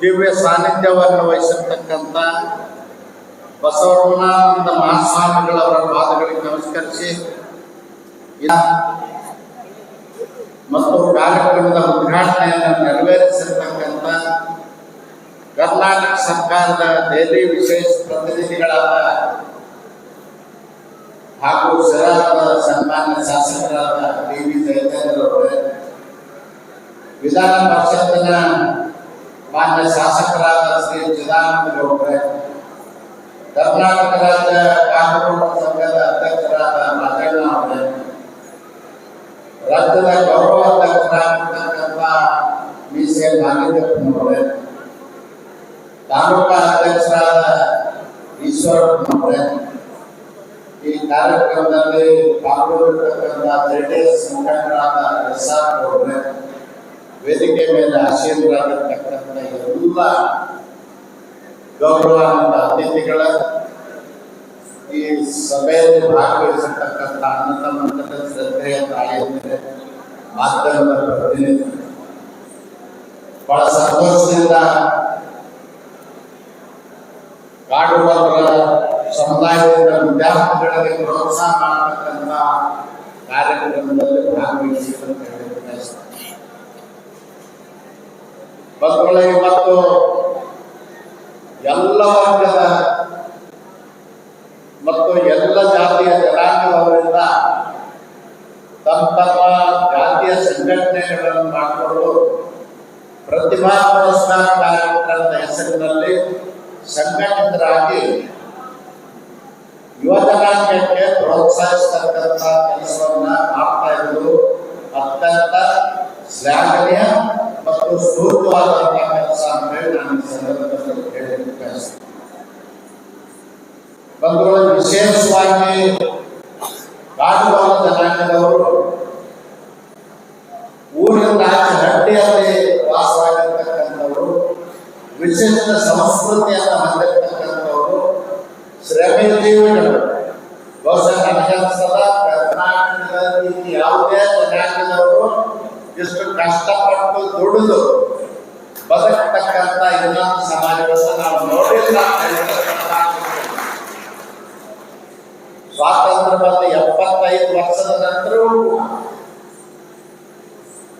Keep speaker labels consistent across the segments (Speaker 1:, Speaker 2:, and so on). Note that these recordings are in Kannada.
Speaker 1: ದಿವ್ಯ ಸಾನ್ನಿಧ್ಯವನ್ನು ವಹಿಸಿರ್ತಕ್ಕಂಥ ಬಸವಣ್ಣಾನಂದ ಮಹಾಸ್ವಾಮಿಗಳವರ ಪಾದಗಳಿಗೆ ನಮಸ್ಕರಿಸಿ ಮತ್ತು ಕಾರ್ಯಕ್ರಮದ ಉದ್ಘಾಟನೆಯನ್ನು ನೆರವೇರಿಸಿರ್ತಕ್ಕಂಥ ಕರ್ನಾಟಕ ಸರ್ಕಾರದ ದೆಹಲಿ ವಿಶೇಷ ಪ್ರತಿನಿಧಿಗಳಾದ ಹಾಗೂ ಸಿರಾದ ಸನ್ಮಾನ್ಯ ಶಾಸಕರಾದ ಡಿ ವಿ ಜಯಚಂದ್ರ ಅವರೇ, ವಿಧಾನ ಪರಿಷತ್ತಿನ ನಾಗೇಂದ್ರಪ್ಪನವರೇ ತಾಲೂಕಾ ಅಧ್ಯಕ್ಷರಾದ ಈಶ್ವರಪ್ಪನವರೇ ಈ ಕಾರ್ಯಕ್ರಮದಲ್ಲಿ ಪಾಲ್ಗೊಂಡಿರ್ತಕ್ಕಂಥ ಜೆಡಿಎಸ್ ಮುಖಂಡರಾದ ಎಸ್ ಆರ್ ಗೌಡ್ರೆ ವೇದಿಕೆ ಮೇಲೆ ಆಶೀರ್ವಾದಿರ್ತಕ್ಕಂಥ ಎಲ್ಲ ಗೌರವಾನ್ವಿತ ಅತಿಥಿಗಳ ಈ ಸಭೆಯಲ್ಲಿ ಭಾಗವಹಿಸಿರ್ತಕ್ಕಂಥ ಅನಂತ ಮಂತ್ರ ಶ್ರದ್ಧೆಯ ತಾಯಿಯಂದರೆ ಮಾಧ್ಯಮದ ಪ್ರತಿನಿಧಿ ಬಹಳ ಸಂತೋಷದಿಂದ ಕಾಡು ಸಮುದಾಯದಿಂದ ಪ್ರೋತ್ಸಾಹ ಮಾಡತಕ್ಕಂಥ ಕಾರ್ಯಕ್ರಮದಲ್ಲಿ ಭಾಗವಹಿಸಿ ಅಂತ ಹೇಳಿ ಬಯಸ್ತೇನೆ. ಬಂಧುಗಳೇ ಇವತ್ತು ಎಲ್ಲ ಪ್ರತಿಭಾ ಪುರಸ್ಕಾರ ಕಾರ್ಯಕ್ರಮದ ಹೆಸರಿನಲ್ಲಿ ಸಂಘಟಿತರಾಗಿ ಯುವಜನಾಂಗಕ್ಕೆ ಪ್ರೋತ್ಸಾಹಿಸ್ತಕ್ಕಂಥ ಕೆಲಸವನ್ನ ಮಾಡ್ತಾ ಇರುವುದು ಅತ್ಯಂತ ಶ್ಲಾಘನೀಯ ಮತ್ತು ಸೂಕ್ತವಾದಂತಹ ಕೆಲಸ ಅಂತ ಹೇಳಿ ನಾನು ಈ ಸಂದರ್ಭದಲ್ಲಿ ಹೇಳಲಿಕ್ಕೆ ಬಯಸ್ತೇನೆ ಬಂಧುಗಳು ವಿಶೇಷವಾಗಿ ಕಾಡುವಾದ ಜನಾಂಗದವರು ವಿಶಿಷ್ಟ ಸಂಸ್ಕೃತಿಯನ್ನು ಹೊಂದಿರತಕ್ಕಂಥವರು ಶ್ರಮಜೀವಿಗಳು ಬಹುಶಃ ನನಗನ್ಸದ ಕರ್ನಾಟಕದಲ್ಲಿ ಯಾವುದೇ ಜನಾಂಗದವರು ಎಷ್ಟು ಕಷ್ಟಪಟ್ಟು ದುಡಿದು ಬದುಕತಕ್ಕಂಥ ಇನ್ನೊಂದು ಸಮಾಜವನ್ನು ನಾವು ನೋಡಿಲ್ಲ. ಸ್ವಾತಂತ್ರ್ಯ ಬಂದ ಎಪ್ಪತ್ತೈದು ವರ್ಷದ ನಂತರ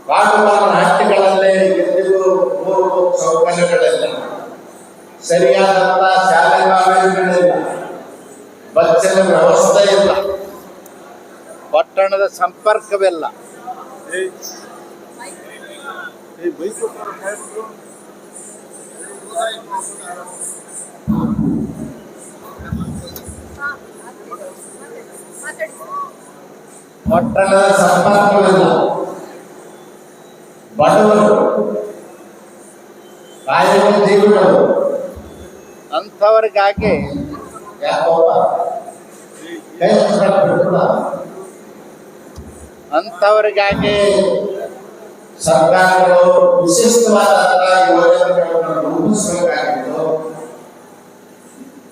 Speaker 1: ಕಾಡುಮರ ಹಟ್ಟಿಗಳಲ್ಲಿ ಇಂದಿಗೂ ಮೂರು ಸೌಕರ್ಯಗಳಿಲ್ಲ ಸರಿಯಾದಂತ ಶಾಲೆ ಕಾಲೇಜುಗಳಿಲ್ಲ. ಬಸ್ಸಿನ ವ್ಯವಸ್ಥೆ ಇಲ್ಲ. ಪಟ್ಟಣದ ಸಂಪರ್ಕವಿಲ್ಲ. ಪಟ್ಟಣದ ಸಂಪರ್ಕವಿಲ್ಲ. ಬಡವರು ಕಾಯಕ ಜೀವಿಗಳು ಅಂಥವ್ರಿಗಾಗಿ ಅಂಥವ್ರಿಗಾಗಿ ಸರ್ಕಾರಗಳು ವಿಶಿಷ್ಟವಾದ ಯೋಜನೆಗಳನ್ನು ರೂಪಿಸಬೇಕಾಗಿದ್ದು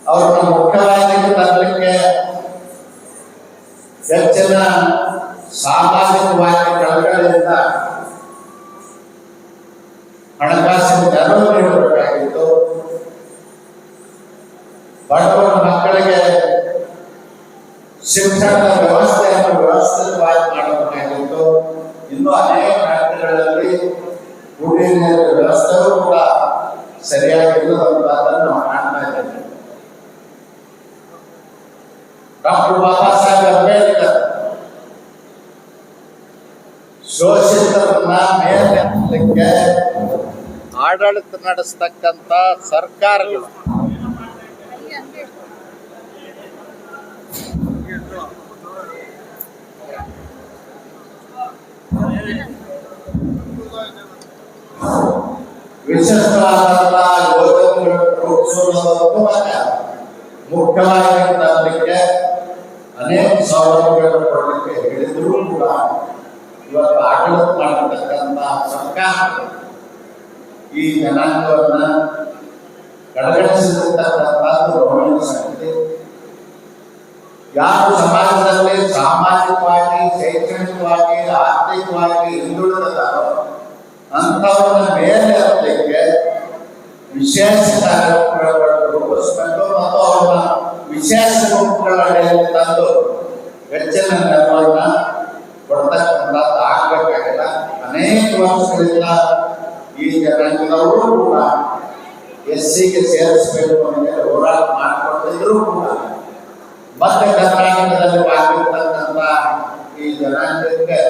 Speaker 1: ಅವರನ್ನು ಮುಖ್ಯವಾಗಿ ತರಲಿಕ್ಕೆ ಹೆಚ್ಚಿನ ಸಾಮಾಜಿಕವಾಗಿ ಕಳಕಳಿಯಿಂದ ಹಣಕಾಸಿನ ನೆರವು ನೀಡಬೇಕಾಗಿತ್ತು ಬಡವರ ಮಕ್ಕಳಿಗೆ ಶಿಕ್ಷಣದ ವ್ಯವಸ್ಥೆಯನ್ನು ವ್ಯವಸ್ಥಿತವಾಗಿ ಮಾಡಬೇಕಾಗಿತ್ತು ಇನ್ನೂ ಅನೇಕ ರಾಜ್ಯಗಳಲ್ಲಿ ಕುಡಿಯುವ ನೀರಿನ ಕೂಡ ಸರಿಯಾಗಿಲ್ಲದಂತಾದನ್ನು ನಾವು ಕಾಣ್ತಾ ಇದ್ದೇವೆ ಡಾಕ್ಟರ್ ಬಾಬಾ ಸಾಹೇಬ್ ಅಂಬೇಡ್ಕರ್ ಶೋಷಿತರನ್ನ ಮೇಲೆ ಆಡಳಿತ ನಡೆಸ್ತಕ್ಕಂಥ ಸರ್ಕಾರಗಳು. ವಿಶಿಷ್ಟವಾದಂತಹ ಯೋಜನೆಗಳನ್ನು ತರಲಿಕ್ಕೆ ಅನೇಕ ಸೌಲಭ್ಯಗಳನ್ನು ಕೊಡಲಿಕ್ಕೆ ಹೇಳಿದ್ರು ಕೂಡ ಇವತ್ತು ಆಡಳಿತ ಮಾಡತಕ್ಕಂತಹ ಸರ್ಕಾರ ಈ ಜನಾಂಗವನ್ನ ಕಡೆಗಣಿಸಿರ್ತಕ್ಕಂಥದ್ದು ಗಮನ ಸಂಗತಿ ಯಾರು ಸಮಾಜದಲ್ಲಿ ಸಾಮಾಜಿಕವಾಗಿ, ಶೈಕ್ಷಣಿಕವಾಗಿ, ಆರ್ಥಿಕವಾಗಿ ಹಿಂದುಳಿದಾರೋ ಅಂಥವ್ರನ್ನ ಮೇಲೆ ಹತ್ತಲಿಕ್ಕೆ ವಿಶೇಷ ಕಾರ್ಯಕ್ರಮಗಳನ್ನು ರೂಪಿಸಬೇಕು ಮತ್ತು ಅವ್ರನ್ನ ವಿಶೇಷ ಗುಂಪುಗಳ ಅಡಿಯಲ್ಲಿ ತಂದು ಹೆಚ್ಚಿನ ನೆರವನ್ನ ಕೊಡ್ತಕ್ಕಂಥದ್ದು ಆಗ್ಬೇಕಾಗಿಲ್ಲ. ಅನೇಕ ವರ್ಷಗಳಿಂದ ಈ ಜನಾಂಗದವರು ಕೂಡ ಎಸ್ ಸಿಗೆ ಸೇರಿಸಬೇಕು ಅಂತ ಹೋರಾಟ ಮಾಡಿಕೊಂಡಿದ್ರು ಕೂಡ ಮತ್ತೆ ಕರ್ನಾಟಕದಲ್ಲಿ ಆಗಿರ್ತಕ್ಕಂಥ ಈ ಜನಾಂಗಕ್ಕೆ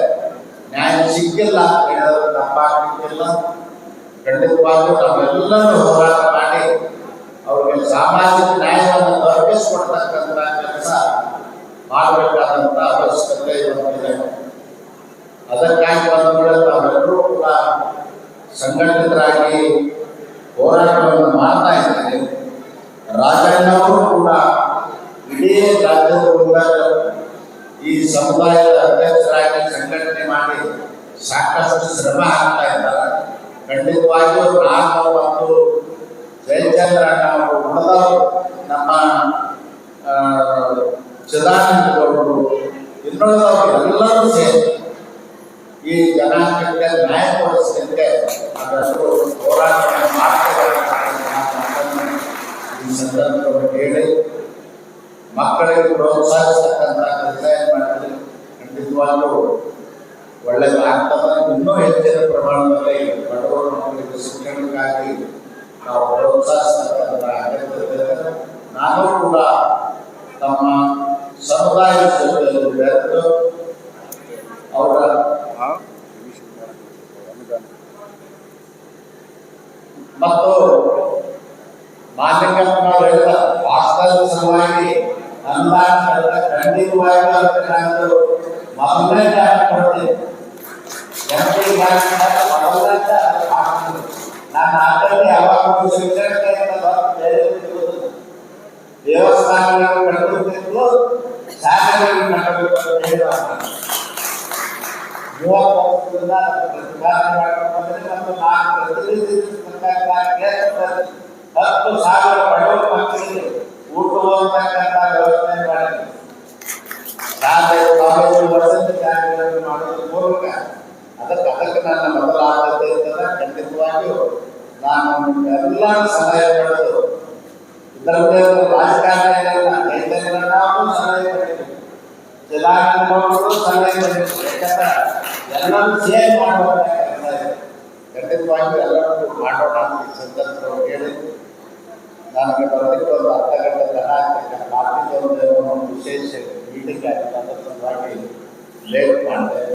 Speaker 1: ನ್ಯಾಯ ಸಿಕ್ಕಿಲ್ಲ. ಹೇಳೋದು ಖಂಡಿತವಾಗ್ಲೂ ನಾವೆಲ್ಲರೂ ಹೋರಾಟ ಮಾಡಿ ಅವ್ರಿಗೆ ಸಾಮಾಜಿಕ ನ್ಯಾಯವನ್ನು ದೊರಕಿಸ್ಕೊಡ್ತಕ್ಕಂಥ ಕೆಲಸ ಮಾಡಬೇಕಾದಂತ ಅವಶ್ಯಕತೆ ಇವತ್ತಿದೆ ಅದಕ್ಕಾಗಿ ಬಂದ ತಾವೆಲ್ಲರೂ ಕೂಡ ಸಂಘಟಿತರಾಗಿ ಹೋರಾಟವನ್ನು ಮಾಡ್ತಾ ಇದ್ದಾರೆ ರಾಜಣ್ಣವರು ಕೂಡ ಇಡೀ ರಾಜ್ಯದ ಮುಂದಾಗ ಈ ಸಮುದಾಯದ ಅಧ್ಯಕ್ಷರಾಗಿ ಸಂಘಟನೆ ಮಾಡಿ ಸಾಕಷ್ಟು ಶ್ರಮ ಹಾಕ್ತಾ ಇದ್ದಾರೆ ಖಂಡಿತವಾಗಿಯೂ ನಾನು ಒಂದು ಜಯಚಂದ್ರ ನಾವು ನಮ್ಮ ಸದಾನಂದ ಗೌಡರು ಇನ್ನುಳಿದವರು ಎಲ್ಲರೂ ಸೇರಿ ಈ ಜನಾಂಗಕ್ಕೆ ನ್ಯಾಯ ಕೊಡಿಸಲಿಕ್ಕೆ ಅದಷ್ಟು ಹೋರಾಟ ಮಾತನ್ನು ಈ ಸಂದರ್ಭದಲ್ಲಿ ಹೇಳಿ ಮಕ್ಕಳಿಗೆ ಪ್ರೋತ್ಸಾಹಿಸತಕ್ಕಂಥ ಡಿಸೈನ್ ಮಾಡಿದ್ರೆ ಖಂಡಿತವಾಗ್ಲೂ ಒಳ್ಳೆಯದಾಗ್ತದೆ ಇನ್ನೂ ಹೆಚ್ಚಿನ ಪ್ರಮಾಣದಲ್ಲಿ ಬಡವರು ಮಕ್ಕಳಿಗೆ ಶಿಕ್ಷಣಕ್ಕಾಗಿ ನಾವು ಪ್ರೋತ್ಸಾಹಿಸ್ತಕ್ಕಂಥ ಅಗತ್ಯತೆ ಇದೆ. ನಾನು ಕೂಡ ನಮ್ಮ ಸಮುದಾಯದ ಜೊತೆಯಲ್ಲಿ ಬೆರೆತು ಅವರ ಮತ್ತು ಮಾಲಿಕಪ್ಪನವರು ಹೇಳಿದ ವಾಸ್ತವ ಸಲುವಾಗಿ ಅನುದಾನ ಖಂಡಿತವಾಗಿ ಅದಕ್ಕೆ ನಾನು ಮೊದಲನೇ ಜಾಗ ಕೊಡ್ತೀನಿ ಎಂಪಿ ಮೊದಲನೇ ಜಾಗ ಹಾಕ್ತೀನಿ. ನಾನು ಆಟಲ್ಲಿ ಯಾವಾಗ ಶಿಕ್ಷಣಕ್ಕೆ ಅಂತ ಬಂದು ಬೇರೆ ಗೊತ್ತಿರೋದು. ದೇವಸ್ಥಾನಗಳನ್ನು ಕಟ್ಟಬೇಕು ಶಾಲೆಗಳನ್ನು ಕಟ್ಟಬೇಕು ಅಂತ ಹೇಳಿದ ಮೂವತ್ತು ವರ್ಷದಿಂದ ಪ್ರತಿಪಾದನೆ ಮಾಡ್ಕೊಂಡು ಬಂದ್ರೆ ಮತ್ತು ನಾನು ಪ್ರತಿನಿಧಿಸಬೇಕಾದ ಹತ್ತು ಸಾವಿರ ಬಡವರ ಮಕ್ಕಳಿಗೆ ಊಟ ಹೋಗ್ತಕ್ಕಂಥ ವ್ಯವಸ್ಥೆ ಮಾಡಿದ್ವಿ ಶಾಲೆ ಕಾಲೇಜು ವಸತಿ ಶಾಲೆಗಳನ್ನು ಮಾಡೋದ್ರ ಮೂಲಕ ಅದಕ್ಕೆ ಅದಕ್ಕೆ ನನ್ನ ಮೊದಲ ಆದ್ಯತೆ ಇರ್ತದೆ ಖಂಡಿತವಾಗಿಯೂ ನಾನು ಎಲ್ಲ ಸಲಹೆ ಪಡೆದು ಇದರಲ್ಲಿ ರಾಜಕಾರಣ ರೈತರನ್ನ ನಾವು ಸಲಹೆ ಪಡೆದಿದ್ದೀವಿ ಜಿಲ್ಲಾಡಳಿತಗಳು ಸಲಹೆ ಪಡೆದಿದ್ದೀವಿ ಯಾಕಂದ್ರೆ ಎಲ್ಲರೂ ಸೇರಿ ಮಾಡುವಂತ ಕೆಲಸ ಇದೆ ಖಂಡಿತವಾಗಿಯೂ ಎಲ್ಲರೂ ಮಾಡೋಣ ಅಂತ ಈ ಸಂದರ್ಭದಲ್ಲಿ ಹೇಳಿ ನನಗೆ ಬರಲಿಕ್ಕೆ ಒಂದು ಅರ್ಧ ಗಂಟೆ ಜನ ಆಗ್ತಕ್ಕಂಥ ಪಾರ್ಟಿಗೆ ಒಂದು ಏನೋ ಒಂದು ವಿಶೇಷ ಮೀಟಿಂಗ್ ಆಗಿತ್ತು ಅದರ ಸಲುವಾಗಿ ಲೇಟ್ ಮಾಡಿದೆ